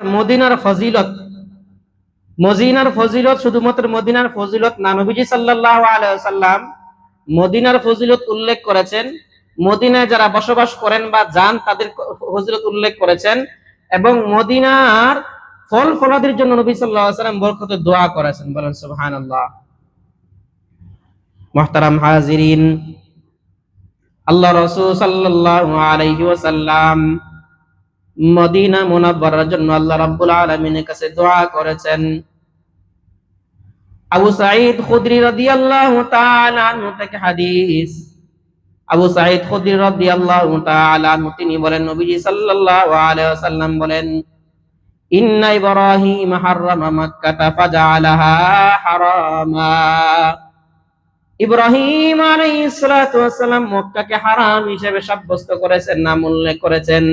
মদিনার ফজিলত। মদিনার ফজিলত শুধুমাত্র মদিনার ফজিলত না, নবীজি সাল্লাল্লাহু আলাইহি সাল্লাম মদিনার ফজিলত উল্লেখ করেছেন। মদিনায় যারা বসবাস করেন বা যান, তাদের ফজিলত উল্লেখ করেছেন এবং মদিনার ফল ফলাদির জন্য নবী আলাইহি সাল্লাম বরকতে দোয়া করেছেন। বলেন, সুবহানাল্লাহ। মুহতারাম হাজিরিন। আল্লাহ রাসূল সাল্লাল্লাহু আলাইহি ওয়াসাল্লাম মদিনা মুনাব্বারার জন্য আল্লাহ রাব্বুল আলামিনের কাছে দোয়া করেছেন। আবু সাঈদ খুদরি রাদিয়াল্লাহু তাআলা আনহু থেকে হাদিস। আবু সাঈদ খুদরি রাদিয়াল্লাহু তাআলা আনহু, তিনি বলেন, নবীজি সাল্লাল্লাহু আলাইহি ওয়াসাল্লাম বলেন, ইন্না ইব্রাহিম হাররামা ফাজআলাহা হারামা। ইব্রাহিম আলাইহিস সালাতু ওয়াসসালাম মক্কাকে হারাম হিসেবে সাব্যস্ত করেছেন নাম উল্লেখ করেছেন।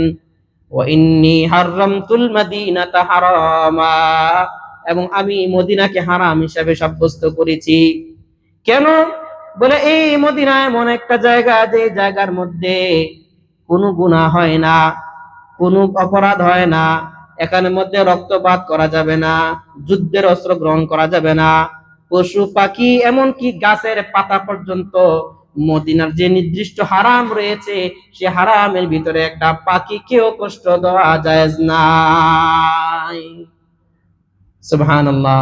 এবং আমি মদিনাকে হারাম হিসাবে সাব্যস্ত করেছি। কেন? বলে এই মদিনা এমন একটা জায়গা যে জায়গার মধ্যে কোনো গুনাহ হয় না, কোনো অপরাধ হয় না, এখানের মধ্যে রক্তপাত করা যাবে না, যুদ্ধের অস্ত্র গ্রহণ করা যাবে না, পশু পাখি, এমনকি গাছের পাতা পর্যন্ত মদিনার যে নির্দিষ্ট হারাম রয়েছে, সে হারামের ভিতরে একটা পাখিকেও কষ্ট দেওয়া যায় নাই। সুবহানাল্লাহ।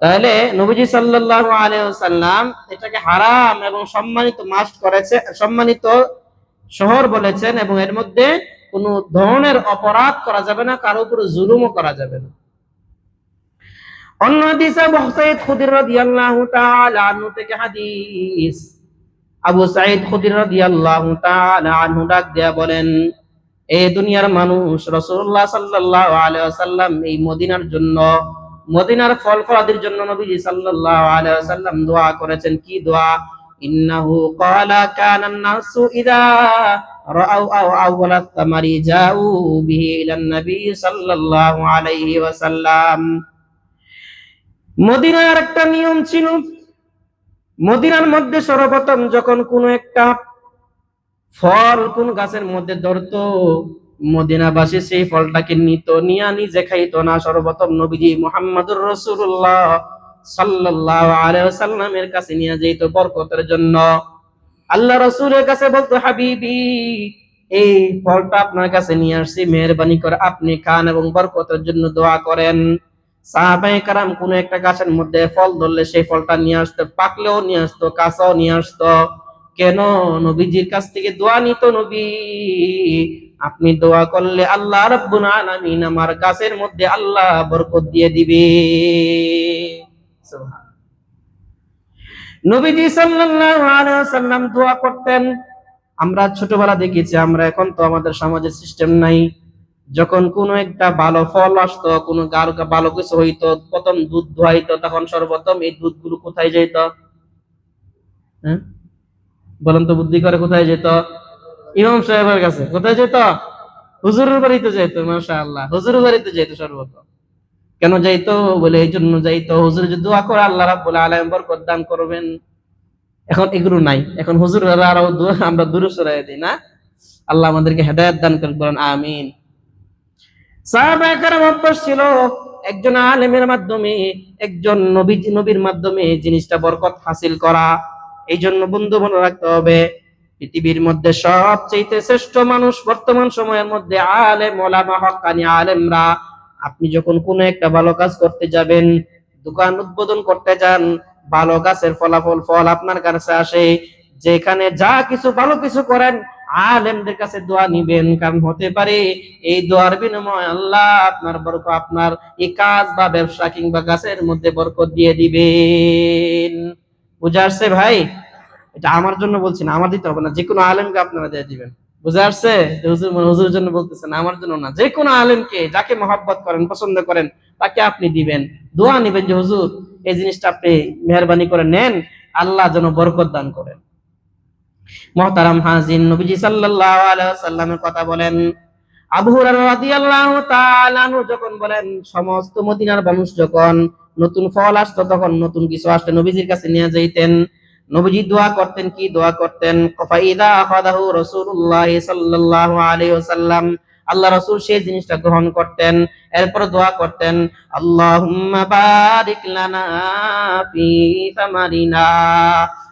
তাহলে নবীজি সাল্লাল্লাহু আলাইহি ওয়াসাল্লাম এটাকে হারাম এবং সম্মানিত মাস্ট করেছে, সম্মানিত শহর বলেছেন এবং এর মধ্যে কোনো ধরনের অপরাধ করা যাবে না, কারও উপরে জুলুমও করা যাবে না। অন্য হাদিসে খুদরি রাদিয়াল্লাহু তাআলা আনহু থেকে হাদিস। আবু সাঈদ খুদরি রাদিয়াল্লাহু তাআলা আনহু ডাক দেয়া বলেন এই দুনিয়ার মানুষ, রাসূলুল্লাহ সাল্লাল্লাহু আলাইহি ওয়াসাল্লাম এই মদিনার জন্য, মদিনার ফল ফলাদির জন্য নবীজি সাল্লাল্লাহু আলাইহি ওয়াসাল্লাম দোয়া করেছেন। কি দোয়া? ইন্নাহু ক্বালা, কানা নাসু ইদা রাআউ আও আউওয়ালা থামারি জাউ বিহি ইলান নবী সাল্লাল্লাহু আলাইহি ওয়াসাল্লাম। মদিনার একটা নিয়ম ছিল মদিনার মধ্যে সর্বপ্রথম যখন কোনো একটা ফল কোন গাছের মধ্যে ধরতো, মদিনাবাসী সেই ফলটাকে নিত, নিয়া নিজে খাইত না। সর্বপ্রথম নবীজি মোহাম্মদুর রসুল্লাহ সাল্লাহ আলাইসাল্লামের কাছে নিয়ে যেত বরকতের জন্য। আল্লাহ রসুলের কাছে বলতো, হাবিবি, এই ফলটা আপনার কাছে নিয়ে আসছি। মেহরবানি করে আপনি খান এবং বরকতের জন্য দোয়া করেন। সাহাবাই কারাম কোন একটা গাছের মধ্যে ফল ধরলে সেই ফলটা নিয়ে আসতো, পাকলেও নিয়ে আসতো, কাঁচাও নিয়ে আসতো। কেন? নবীজির কাছ থেকে দোয়া নিত নবী। আপনি দোয়া করলে আল্লাহ রব্বুল আলামিন আমার গাছের মধ্যে আল্লাহ বরকত দিয়ে দিবে। নবীজি সাল্লাল্লাহু আলাইহি দোয়া করতেন। আমরা ছোটবেলা দেখেছি, আমরা এখন তো আমাদের সমাজের সিস্টেম নাই। যখন কোনো একটা ভালো ফল আসতো, কোনো ভালো কিছু হইতো, প্রথম দুধ ধোয়াইতো, তখন সর্বপ্রথম এই দুধগুলো কোথায় যেত হ্যাঁ? বলেন তো বুদ্ধি করে কোথায় যেত ইমাম সাহেবের কাছে। কোথায় যেত হুজুরের বাড়িতে যেত মাসা আল্লাহ হুজুরের বাড়িতে যেত সর্বপ্রথম। কেন যাইতো? বলে এই জন্য যাইতো। হুজুর যে দোয়া করে, আল্লাহ রাব্বুল আলামিন বরকত দান করবেন। এখন এগুলো নাই। এখন হুজুর আরও আমরা দূরে সরাই দিই, না? আল্লাহ আমাদেরকে হেদায়েত দান করেন আমিন। ছিল, একজন আলেমের মাধ্যমে, একজন নবী নবীর মাধ্যমে জিনিসটা বরকত হাসিল করা। এই জন্য বন্ধু মনে রাখতে হবে, পৃথিবীর মধ্যে সবচেয়ে শ্রেষ্ঠ মানুষ বর্তমান সময়ের মধ্যে আলেম, ওলামা, হকানি আলেমরা। আপনি যখন কোনো একটা ভালো কাজ করতে যাবেন, দোকান উদ্বোধন করতে যান, ভালো গাছের ফলাফল, ফল আপনার কাছে আসে, যেখানে যা কিছু ভালো কিছু করেন আলেমদের কাছে দোয়া নিবেন, কারণ হতে পারে এই দোয়ার বিনিময় আল্লাহ আপনার বরকত, আপনার এই কাজ বা ব্যবসা কিংবা গাছের মধ্যে বরকত দিয়ে দিবেন। বুঝে আসছে ভাই? এটা আমার জন্য বলছি না, আমার দিতে হবে না যে কোনো আলেমকে আপনারা দিয়ে দিবেন। জন্য বলতেছেন আমার জন্য না আলেমকে, যাকে করেন, পছন্দ করেন আপনি দিবেন। দোয়া যে, হুজুর, এই জিনিসটা আপনি মেহরবানি করে নেন, আল্লাহ যেন বরকত দান করেন। মহতারাম হাজিন নবীজি সাল্লাল্লাহু আলাইহি ওয়াসাল্লামের কথা বলেন। আবু হুরায়রা রাদিয়াল্লাহু তাআলা যখন বলেন, সমস্ত মদিনার মানুষ যখন নতুন ফল আসতো, তখন নতুন কিছু আসতো নবীজির কাছে নিয়ে যাইতেন। নবীজি দোয়া করতেন, কি দোয়া করতেন? কফাইদা আখাদাহু রাসূলুল্লাহ সাল্লাল্লাহু আলাইহি ওয়াসাল্লাম আল্লাহ রাসূল সেই জিনিসটা গ্রহণ করতেন, এরপর দোয়া করতেন, আল্লাহুম্মা বারিক লানা ফি সামারিনা।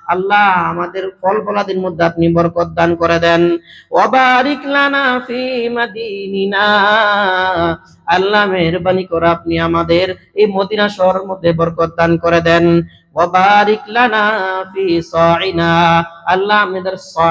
আল্লাহ আমাদের ফল ফলাদির মধ্যে আপনি বরকত দান করে দেন। ওয়াবারিক লানা ফি মাদিনিনা। আল্লাহ মেহেরবানি করে আপনি আমাদের এই মদিনা শহরের মধ্যে বরকত দান করে দেন। ওয়াবারিক লানা ফি সাইনা আল্লাহ আমাদের সা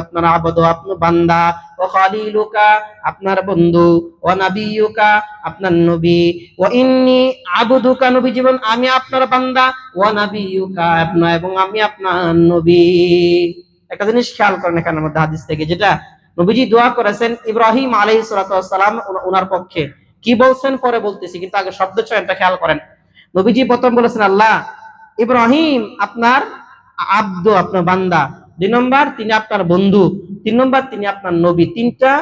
আপনার আবদ আপনার বান্দা। ও খালিলুকা, আপনার বন্ধু। ও নাবিয়ুকা, আপনার নবী। ও ইন্নি আবুদুকা, নবী জীবন, আমি আপনার বান্দা। ও নাবিয়ুকা আপনার এবং আমি আপনার নবী। একটা জিনিস খেয়াল করেন এখানে মধ্যে হাদিস থেকে, যেটা নবীজি দোয়া করেছেন ইব্রাহিম সালাতু ওয়াসালাম ওনার পক্ষে। কি বলছেন? পরে বলতেছি, কিন্তু আগে শব্দ চয়নটা খেয়াল করেন। নবীজি প্রথম বলেছেন, আল্লাহ, ইব্রাহিম আপনার আব্দ, আপনার বান্দা। দুই নম্বর, তিনি আপনার বন্ধু। তিন নম্বর, তিনি আপনার নবী। তিনটা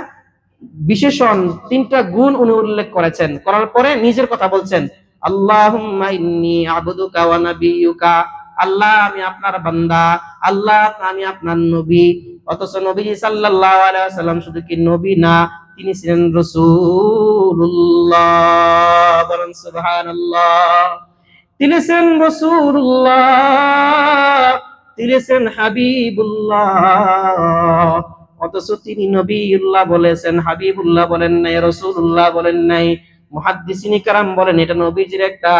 বিশেষণ, তিনটা গুণ উনি উল্লেখ করেছেন। করার পরে নিজের কথা বলছেন আল্লাহ আবুদুকা আল্লাহ আমি আপনার বান্দা, আল্লাহ আমি আপনার নবী। অথচ নবী ওয়াসাল্লাম শুধু কি নবী না, তিনি ছিলেন সুবহানাল্লাহ। তিনি ছিলেন রাসূলুল্লাহ। তিনি ছিলেন হাবিবুল্লাহ। অথচ তিনি নবীউল্লাহ বলেছেন, হাবিবুল্লাহ বলেন নাই রসুল্লাহ বলেন নাই। বলেন, এটা নবীজির একটা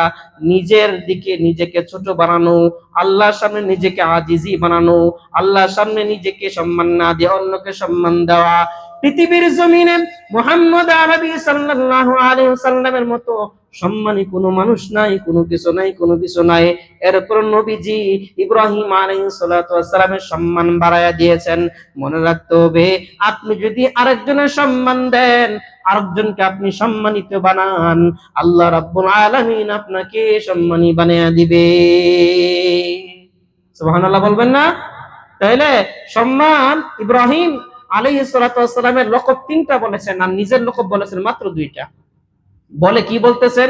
নিজের দিকে নিজেকে ছোট বানানো, আল্লাহর সামনে নিজেকে আজিজি বানানো, আল্লাহর সামনে নিজেকে সম্মান না দিয়ে অন্যকে সম্মান দেওয়া। পৃথিবীর জমিনে মোহাম্মদ সাল্লামের মতো সম্মানী কোনো মানুষ নাই, কোনো কিছু নাই, কোনো কিছু নাই। এরপর নবীজি ইব্রাহিম আলাইহিস সালাতু সম্মান বাড়ায়া দিয়েছেন। মনে রাখতে হবে, আপনি যদি আরেকজনের সম্মান দেন আরেকজনকে আপনি সম্মানিত বানান। আল্লাহ রাব্বুল আলামিন আপনাকে সম্মানী বানিয়ে দিবে। সুবহানাল্লাহ বলবেন না? তাহলে সম্মান ইব্রাহিম আলাইহিস সালাতু তিনটা বলেছেন, আর নিজের লকব বলেছেন মাত্র দুইটা। বলে কি বলতেছেন?